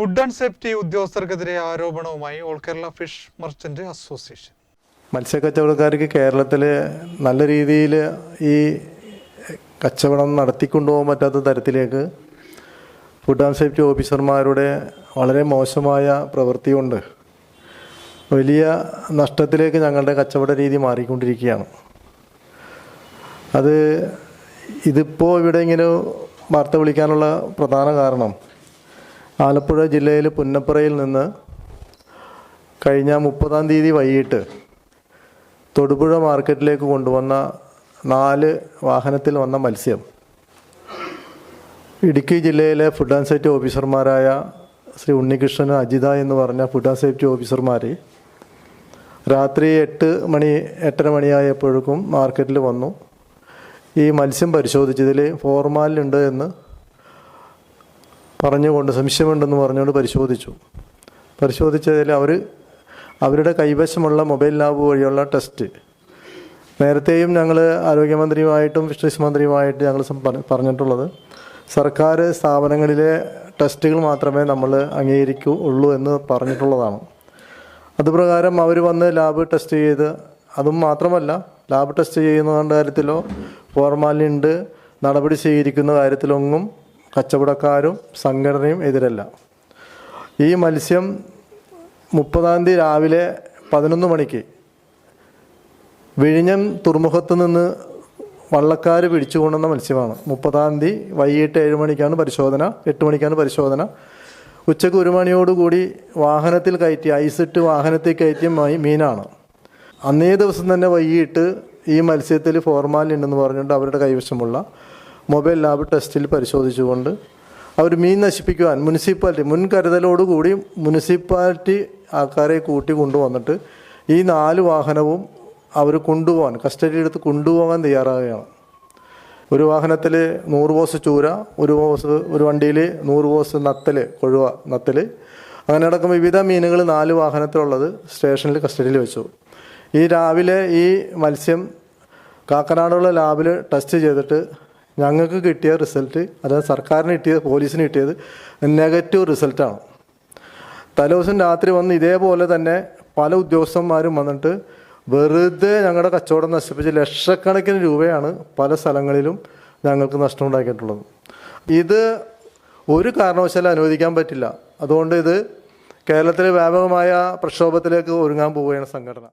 Food and safety ഉദ്യോഗസ്ഥർക്കെതിരെ ആരോപണവുമായി all Kerala fish merchant association മത്സ്യക്കച്ചവടക്കാർക്ക് കേരളത്തിൽ നല്ല രീതിയിൽ ഈ കച്ചവടം നടത്തിക്കൊണ്ടുപോകാൻ പറ്റാത്ത തരത്തിലേക്ക് ഫുഡ് ആൻഡ് സേഫ്റ്റി ഓഫീസർമാരുടെ വളരെ മോശമായ പ്രവൃത്തി കൊണ്ട് വലിയ നഷ്ടത്തിലേക്ക് ഞങ്ങളുടെ കച്ചവട രീതി മാറിക്കൊണ്ടിരിക്കുകയാണ്. അത് ഇതിപ്പോൾ ഇവിടെ ഇങ്ങനെ വാർത്ത വിളിക്കാനുള്ള പ്രധാന കാരണം ആലപ്പുഴ ജില്ലയിൽ പുന്നപ്പുറയിൽ നിന്ന് കഴിഞ്ഞ മുപ്പതാം തീയതി വൈകിട്ട് തൊടുപുഴ മാർക്കറ്റിലേക്ക് കൊണ്ടുവന്ന നാല് വാഹനത്തിൽ വന്ന മത്സ്യം. ഇടുക്കി ജില്ലയിലെ ഫുഡ് ആൻഡ് സേഫ്റ്റി ഓഫീസർമാരായ ശ്രീ ഉണ്ണികൃഷ്ണൻ അജിത എന്ന് പറഞ്ഞ ഫുഡ് ആൻഡ് സേഫ്റ്റി ഓഫീസർമാർ രാത്രി എട്ട് മണി എട്ടര മണിയായപ്പോഴേക്കും മാർക്കറ്റിൽ വന്നു. ഈ മത്സ്യം പരിശോധിച്ചതിൽ ഫോർമാലിൻ ഉണ്ട് എന്ന് പറഞ്ഞുകൊണ്ട് സംശയമുണ്ടെന്ന് പറഞ്ഞുകൊണ്ട് പരിശോധിച്ചു. പരിശോധിച്ചതിൽ അവർ അവരുടെ കൈവശമുള്ള മൊബൈൽ ലാബ് വഴിയുള്ള ടെസ്റ്റ്. നേരത്തെയും ഞങ്ങൾ ആരോഗ്യമന്ത്രിയുമായിട്ടും ഫിഷറീസ് മന്ത്രിയുമായിട്ട് ഞങ്ങൾ പറഞ്ഞിട്ടുള്ളത് സർക്കാർ സ്ഥാപനങ്ങളിലെ ടെസ്റ്റുകൾ മാത്രമേ നമ്മൾ അംഗീകരിക്കൂ ഉള്ളൂ എന്ന് പറഞ്ഞിട്ടുള്ളതാണ്. അതുപ്രകാരം അവർ വന്ന് ലാബ് ടെസ്റ്റ് ചെയ്ത് അതും മാത്രമല്ല ലാബ് ടെസ്റ്റ് ചെയ്യുന്ന കാര്യത്തിലോ ഫോർമാലിൻ ഉണ്ട് നടപടി സ്വീകരിക്കുന്ന കാര്യത്തിലൊന്നും കച്ചവടക്കാരും സംഘടനയും എതിരല്ല. ഈ മത്സ്യം മുപ്പതാം തീയതി രാവിലെ പതിനൊന്ന് മണിക്ക് വിഴിഞ്ഞം തുറമുഖത്ത് നിന്ന് വള്ളക്കാർ പിടിച്ചു കൊണ്ടുവന്ന മത്സ്യമാണ്. മുപ്പതാം തീയതി വൈകിട്ട് ഏഴ് മണിക്കാണ് പരിശോധന എട്ട് മണിക്കാണ് പരിശോധന. ഉച്ചയ്ക്ക് ഒരു മണിയോടുകൂടി വാഹനത്തിൽ കയറ്റി ഐസിട്ട് വാഹനത്തിൽ കയറ്റിയ മീനാണ്. അന്നേ ദിവസം തന്നെ വൈകിട്ട് ഈ മത്സ്യത്തിൽ ഫോർമാലിൻ ഉണ്ടെന്ന് പറഞ്ഞുകൊണ്ട് അവരുടെ കൈവശമുള്ള മൊബൈൽ ലാബ് ടെസ്റ്റിൽ പരിശോധിച്ചുകൊണ്ട് അവർ മീൻ നശിപ്പിക്കുവാൻ മുനിസിപ്പാലിറ്റി മുൻകരുതലോടുകൂടി മുനിസിപ്പാലിറ്റി ആൾക്കാരെ കൂട്ടി കൊണ്ടുവന്നിട്ട് ഈ നാല് വാഹനവും അവർ കൊണ്ടുപോകാൻ കസ്റ്റഡി എടുത്ത് കൊണ്ടുപോകാൻ തയ്യാറാവുകയാണ്. ഒരു വാഹനത്തിൽ നൂറ് ബോസ് ചൂര ഒരു ബോസ് ഒരു വണ്ടിയിൽ നൂറ് ബോസ് നത്തൽ കൊഴുവ നത്തൽ. അങ്ങനെ അടക്കം വിവിധ മീനുകൾ നാല് വാഹനത്തിലുള്ളത് സ്റ്റേഷനിൽ കസ്റ്റഡിയിൽ വെച്ചു. ഈ രാവിലെ ഈ മത്സ്യം കാക്കനാടുള്ള ലാബിൽ ടെസ്റ്റ് ചെയ്തിട്ട് ഞങ്ങൾക്ക് കിട്ടിയ റിസൾട്ട് അതായത് സർക്കാരിന് കിട്ടിയത് പോലീസിന് കിട്ടിയത് നെഗറ്റീവ് റിസൾട്ടാണ് തലേദിവസം രാത്രി വന്ന് ഇതേപോലെ തന്നെ പല ഉദ്യോഗസ്ഥന്മാരും വന്നിട്ട് വെറുതെ ഞങ്ങളുടെ കച്ചവടം നശിപ്പിച്ച് ലക്ഷക്കണക്കിന് രൂപയാണ് പല സ്ഥലങ്ങളിലും ഞങ്ങൾക്ക് നഷ്ടമുണ്ടാക്കിയിട്ടുള്ളത്. ഇത് ഒരു കാരണവശാലും അനുവദിക്കാൻ പറ്റില്ല. അതുകൊണ്ട് ഇത് കേരളത്തിലെ വ്യാപകമായ പ്രക്ഷോഭത്തിലേക്ക് ഒരുങ്ങാൻ പോവുകയാണ് സംഘടന.